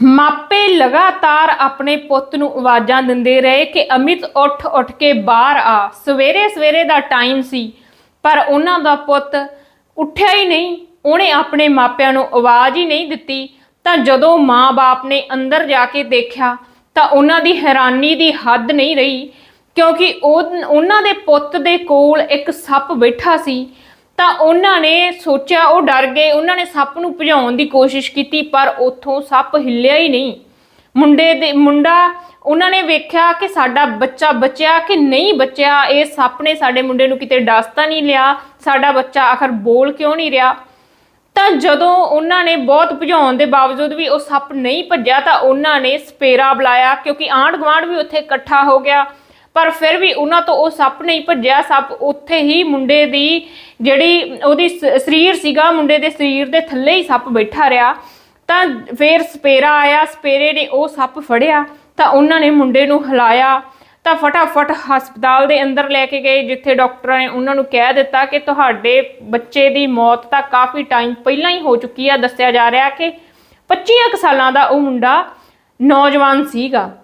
ਮਾਪੇ ਲਗਾਤਾਰ ਆਪਣੇ ਪੁੱਤ ਨੂੰ ਆਵਾਜ਼ਾਂ ਦਿੰਦੇ ਰਹੇ ਕਿ ਅਮਿਤ ਉੱਠ ਉੱਠ ਕੇ ਬਾਹਰ ਆ। ਸਵੇਰੇ ਸਵੇਰੇ ਦਾ ਟਾਈਮ ਸੀ, ਪਰ ਉਹਨਾਂ ਦਾ ਪੁੱਤ ਉੱਠਿਆ ਹੀ ਨਹੀਂ। ਉਹਨੇ ਆਪਣੇ ਮਾਪਿਆਂ ਨੂੰ ਆਵਾਜ਼ ਹੀ ਨਹੀਂ ਦਿੱਤੀ। ਤਾਂ ਜਦੋਂ ਮਾਂ-ਬਾਪ ਨੇ ਅੰਦਰ ਜਾ ਕੇ ਦੇਖਿਆ, ਤਾਂ ਉਹਨਾਂ ਦੀ ਹੈਰਾਨੀ ਦੀ ਹੱਦ ਨਹੀਂ ਰਹੀ, ਕਿਉਂਕਿ ਉਹ, ਉਹਨਾਂ ਦੇ ਪੁੱਤ ਦੇ ਕੋਲ ਇੱਕ ਸੱਪ ਬੈਠਾ ਸੀ। ਤਾਂ ਉਹਨਾਂ ਨੇ ਸੋਚਿਆ, ਉਹ ਡਰ ਗਏ। ਉਹਨਾਂ ਨੇ ਸੱਪ ਨੂੰ ਭਜਾਉਣ ਦੀ ਕੋਸ਼ਿਸ਼ ਕੀਤੀ, ਪਰ ਉੱਥੋਂ ਸੱਪ ਹਿੱਲਿਆ ਹੀ ਨਹੀਂ। ਮੁੰਡੇ ਦੇ, ਮੁੰਡਾ, ਉਹਨਾਂ ਨੇ ਵੇਖਿਆ ਕਿ ਸਾਡਾ ਬੱਚਾ ਬਚਿਆ ਕਿ ਨਹੀਂ ਬਚਿਆ। ਇਹ ਸੱਪ ਨੇ ਸਾਡੇ ਮੁੰਡੇ ਨੂੰ ਕਿਤੇ ਡਸਤਾ ਨਹੀਂ ਲਿਆ। ਸਾਡਾ ਬੱਚਾ ਆਖਰ ਬੋਲ ਕਿਉਂ ਨਹੀਂ ਰਿਹਾ? ਤਾਂ ਜਦੋਂ ਉਹਨਾਂ ਨੇ ਬਹੁਤ ਭਜਾਉਣ ਦੇ ਬਾਵਜੂਦ ਵੀ ਉਹ ਸੱਪ ਨਹੀਂ ਭੱਜਿਆ, ਤਾਂ ਉਹਨਾਂ ਨੇ ਸਪੇਰਾ ਬੁਲਾਇਆ, ਕਿਉਂਕਿ ਆਂਢ ਗੁਆਂਢ ਵੀ ਉੱਥੇ ਇਕੱਠਾ ਹੋ ਗਿਆ। ਪਰ ਫਿਰ ਵੀ ਉਹਨਾਂ ਤੋਂ ਉਹ ਸੱਪ ਨਹੀਂ ਭੱਜਿਆ। ਸੱਪ ਉੱਥੇ ਹੀ ਮੁੰਡੇ ਦੀ ਜਿਹੜੀ ਉਹਦੀ ਸ- ਸਰੀਰ ਸੀਗਾ, ਮੁੰਡੇ ਦੇ ਸਰੀਰ ਦੇ ਥੱਲੇ ਹੀ ਸੱਪ ਬੈਠਾ ਰਿਹਾ। ਤਾਂ ਫਿਰ ਸਪੇਰਾ ਆਇਆ, ਸਪੇਰੇ ਨੇ ਉਹ ਸੱਪ ਫੜਿਆ। ਤਾਂ ਉਹਨਾਂ ਨੇ ਮੁੰਡੇ ਨੂੰ ਹਿਲਾਇਆ। ਤਾਂ ਫਟਾਫਟ ਹਸਪਤਾਲ ਦੇ ਅੰਦਰ ਲੈ ਕੇ ਗਏ, ਜਿੱਥੇ ਡਾਕਟਰਾਂ ਨੇ ਉਹਨਾਂ ਨੂੰ ਕਹਿ ਦਿੱਤਾ ਕਿ ਤੁਹਾਡੇ ਬੱਚੇ ਦੀ ਮੌਤ ਤਾਂ ਕਾਫੀ ਟਾਈਮ ਪਹਿਲਾਂ ਹੀ ਹੋ ਚੁੱਕੀ ਆ। ਦੱਸਿਆ ਜਾ ਰਿਹਾ ਕਿ 25 ਕੁ ਸਾਲਾਂ ਦਾ ਉਹ ਮੁੰਡਾ ਨੌਜਵਾਨ ਸੀਗਾ।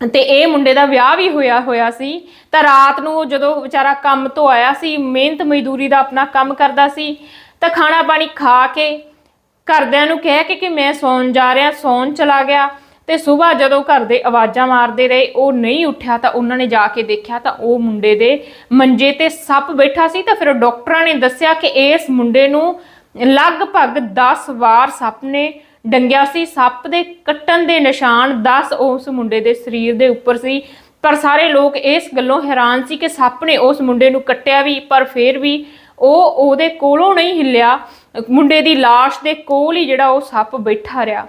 ਤੇ ਇਹ ਮੁੰਡੇ ਦਾ ਵਿਆਹ ਵੀ ਹੋਇਆ ਹੋਇਆ ਸੀ। ਤਾਂ ਰਾਤ ਨੂੰ ਉਹ ਜਦੋਂ ਵਿਚਾਰਾ ਕੰਮ ਤੋਂ ਆਇਆ ਸੀ, ਮਿਹਨਤ ਮਜ਼ਦੂਰੀ ਦਾ ਆਪਣਾ ਕੰਮ ਕਰਦਾ ਸੀ, ਤਾਂ ਖਾਣਾ ਪਾਣੀ ਖਾ ਕੇ ਘਰਦਿਆਂ ਨੂੰ ਕਹਿ ਕੇ ਕਿ ਮੈਂ ਸੌਣ ਜਾ ਰਿਹਾ, ਸੌਣ ਚਲਾ ਗਿਆ। ਤੇ ਸਵੇਰ ਜਦੋਂ ਘਰ ਦੇ ਆਵਾਜ਼ਾਂ ਮਾਰਦੇ ਰਹੇ, ਉਹ ਨਹੀਂ ਉੱਠਿਆ ਤਾਂ ਉਹਨਾਂ ਨੇ ਜਾ ਕੇ ਦੇਖਿਆ ਤਾਂ ਉਹ ਮੁੰਡੇ ਦੇ ਮੰਜੇ ਤੇ ਸੱਪ ਬੈਠਾ ਸੀ। ਤਾਂ ਫਿਰ ਡਾਕਟਰਾਂ ਨੇ ਦੱਸਿਆ ਕਿ ਇਸ ਮੁੰਡੇ ਨੂੰ ਲਗਭਗ 10 ਵਾਰ ਸੱਪ ਨੇ ਡੰਗਿਆ ਸੀ, ਸੱਪ ਦੇ ਕੱਟਣ ਦੇ ਨਿਸ਼ਾਨ 10 ਉਸ ਮੁੰਡੇ ਦੇ ਸਰੀਰ ਦੇ ਉੱਪਰ ਸੀ। ਪਰ ਸਾਰੇ ਲੋਕ ਇਸ ਗੱਲੋਂ ਹੈਰਾਨ ਸੀ ਕਿ ਸੱਪ ਨੇ ਉਸ ਮੁੰਡੇ ਨੂੰ ਕੱਟਿਆ ਵੀ, ਪਰ ਫਿਰ ਵੀ ਉਹ ਉਹਦੇ ਕੋਲੋਂ ਨਹੀਂ ਹਿੱਲਿਆ। ਮੁੰਡੇ ਦੀ লাশ ਦੇ ਕੋਲ ਹੀ ਜਿਹੜਾ ਉਹ ਸੱਪ ਬੈਠਾ ਰਿਹਾ।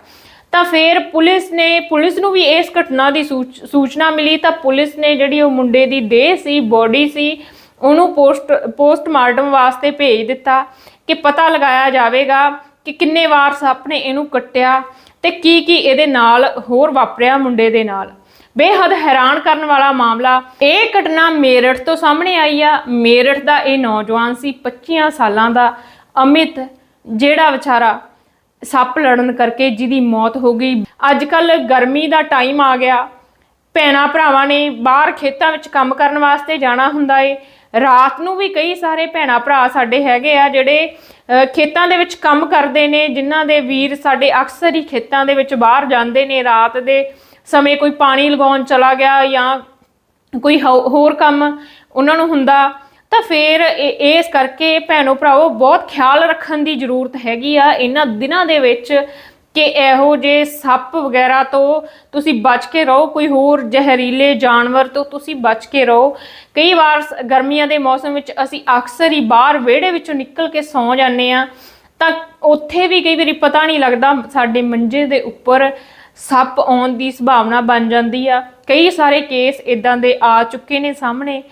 ਤਾਂ ਫਿਰ ਪੁਲਿਸ ਨੇ, ਪੁਲਿਸ ਨੂੰ ਵੀ ਇਸ ਘਟਨਾ ਦੀ ਸੂਚ- ਸੂਚਨਾ ਮਿਲੀ ਤਾਂ ਪੁਲਿਸ ਨੇ ਜਿਹੜੀ ਉਹ ਮੁੰਡੇ ਦੀ ਦੇਹ ਸੀ, ਬੋਡੀ ਸੀ, ਉਹਨੂੰ ਪੋਸਟ, ਪੋਸਟਮਾਰਟਮ ਵਾਸਤੇ ਭੇਜ ਦਿੱਤਾ ਕਿ ਪਤਾ ਲਗਾਇਆ ਜਾਵੇਗਾ। ਕਿ ਕਿੰਨੇ ਵਾਰ ਸੱਪ ਨੇ ਇਹਨੂੰ ਕੱਟਿਆ ਤੇ ਕੀ ਕੀ ਇਹਦੇ ਨਾਲ ਹੋਰ ਵਾਪਰਿਆ ਮੁੰਡੇ ਦੇ ਨਾਲ। ਬੇਹੱਦ ਹੈਰਾਨ ਕਰਨ ਵਾਲਾ ਮਾਮਲਾ, ਇਹ ਘਟਨਾ ਮੇਰਠ ਤੋਂ ਸਾਹਮਣੇ ਆਈ ਆ। ਮੇਰਠ ਦਾ ਇਹ ਨੌਜਵਾਨ ਸੀ 25 ਸਾਲਾਂ ਦਾ ਅਮਿਤ, ਜਿਹੜਾ ਵਿਚਾਰਾ ਸੱਪ ਲੜਨ ਕਰਕੇ ਜਿਹਦੀ ਮੌਤ ਹੋ ਗਈ। ਅੱਜ ਕੱਲ ਗਰਮੀ ਦਾ ਟਾਈਮ ਆ ਗਿਆ। ਭੈਣਾ ਭਰਾਵਾਂ ਨੇ ਬਾਹਰ ਖੇਤਾਂ ਵਿੱਚ ਕੰਮ ਕਰਨ ਵਾਸਤੇ ਜਾਣਾ ਹੁੰਦਾ ਏ। ਰਾਤ ਨੂੰ ਵੀ ਕਈ ਸਾਰੇ ਭੈਣਾ ਭਰਾ ਸਾਡੇ ਹੈਗੇ ਆ ਜਿਹੜੇ ਖੇਤਾਂ ਦੇ ਵਿੱਚ ਕੰਮ ਕਰਦੇ ਨੇ, ਜਿਨ੍ਹਾਂ ਦੇ ਵੀਰ ਸਾਡੇ ਅਕਸਰ ਹੀ ਖੇਤਾਂ ਦੇ ਵਿੱਚ ਬਾਹਰ ਜਾਂਦੇ ਨੇ, ਰਾਤ ਦੇ ਸਮੇਂ ਕੋਈ ਪਾਣੀ ਲਗਾਉਣ ਚਲਾ ਗਿਆ ਜਾਂ ਕੋਈ ਹੋ- ਹੋਰ ਕੰਮ ਉਹਨਾਂ ਨੂੰ ਹੁੰਦਾ, ਤਾਂ ਫਿਰ ਇਸ ਕਰਕੇ ਭੈਣੋ ਭਰਾਓ ਬਹੁਤ ਖਿਆਲ ਰੱਖਣ ਦੀ ਜ਼ਰੂਰਤ ਹੈਗੀ ਆ, ਇਹਨਾਂ ਦਿਨਾਂ ਦੇ ਵਿੱਚ ਕਿ ਇਹੋ ਜੇ ਸੱਪ ਵਗੈਰਾ ਤੋਂ ਤੁਸੀਂ ਬਚ ਕੇ ਰਹੋ, ਕੋਈ ਹੋਰ ਜ਼ਹਿਰੀਲੇ ਜਾਨਵਰ ਤੋਂ ਤੁਸੀਂ ਬਚ ਕੇ ਰਹੋ। ਕਈ ਵਾਰ ਸ- ਗਰਮੀਆਂ ਦੇ ਮੌਸਮ ਵਿੱਚ ਅਸੀਂ ਅਕਸਰ ਹੀ ਬਾਹਰ ਵਿਹੜੇ ਵਿੱਚੋਂ ਨਿਕਲ ਕੇ ਸੌਂ ਜਾਂਦੇ ਆ ਤਾਂ ਉੱਥੇ ਵੀ ਕਈ ਵਾਰੀ ਪਤਾ ਨਹੀਂ ਲੱਗਦਾ ਸਾਡੇ ਮੰਜੇ ਦੇ ਉੱਪਰ ਸੱਪ ਆਉਣ ਦੀ ਸੰਭਾਵਨਾ ਬਣ ਜਾਂਦੀ ਆ। ਕਈ ਸਾਰੇ ਕੇਸ ਇਦਾਂ ਦੇ ਆ ਚੁੱਕੇ ਨੇ ਸਾਹਮਣੇ।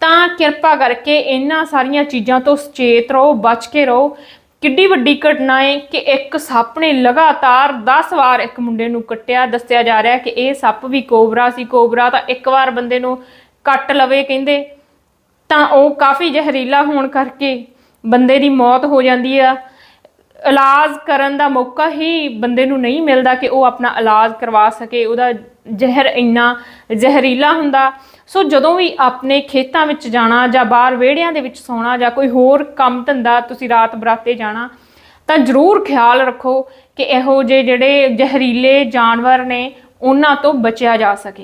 ਤਾਂ ਕਿਰਪਾ ਕਰਕੇ ਇਹਨਾਂ ਸਾਰੀਆਂ ਚੀਜ਼ਾਂ ਤੋਂ ਸੁਚੇਤ ਰਹੋ, ਬਚ ਕੇ ਰਹੋ। ਕਿੱਡੀ ਵੱਡੀ ਘਟਨਾ ਹੈ ਕਿ ਇੱਕ ਸੱਪ ਨੇ ਲਗਾਤਾਰ 10 ਵਾਰ ਇੱਕ ਮੁੰਡੇ ਨੂੰ ਕੱਟਿਆ। ਦੱਸਿਆ ਜਾ ਰਿਹਾ ਕਿ ਇਹ ਸੱਪ ਵੀ ਕੋਬਰਾ ਸੀ। ਕੋਬਰਾ ਤਾਂ ਇੱਕ ਵਾਰ ਬੰਦੇ ਨੂੰ ਕੱਟ ਲਵੇ ਕਹਿੰਦੇ, ਤਾਂ ਉਹ ਕਾਫੀ ਜ਼ਹਿਰੀਲਾ ਹੋਣ ਕਰਕੇ ਬੰਦੇ ਦੀ ਮੌਤ ਹੋ ਜਾਂਦੀ ਆ। ਇਲਾਜ ਕਰਨ ਦਾ ਮੌਕਾ ਹੀ ਬੰਦੇ ਨੂੰ ਨਹੀਂ ਮਿਲਦਾ ਕਿ ਉਹ ਆਪਣਾ ਇਲਾਜ ਕਰਵਾ ਸਕੇ, ਉਹਦਾ ਜ਼ਹਿਰ ਇੰਨਾ ਜ਼ਹਿਰੀਲਾ ਹੁੰਦਾ। ਸੋ ਜਦੋਂ ਵੀ ਆਪਣੇ ਖੇਤਾਂ ਵਿੱਚ ਜਾਣਾ ਜਾਂ ਬਾਹਰ ਵਿਹੜਿਆਂ ਦੇ ਵਿੱਚ ਸੌਣਾ ਜਾਂ ਕੋਈ ਹੋਰ ਕੰਮ ਧੰਦਾ ਤੁਸੀਂ ਰਾਤ ਬਰਾਤੇ ਜਾਣਾ, ਤਾਂ ਜ਼ਰੂਰ ਖਿਆਲ ਰੱਖੋ ਕਿ ਇਹੋ ਜਿਹੇ ਜਿਹੜੇ ਜ਼ਹਿਰੀਲੇ ਜਾਨਵਰ ਨੇ, ਉਹਨਾਂ ਤੋਂ ਬਚਿਆ ਜਾ ਸਕੇ।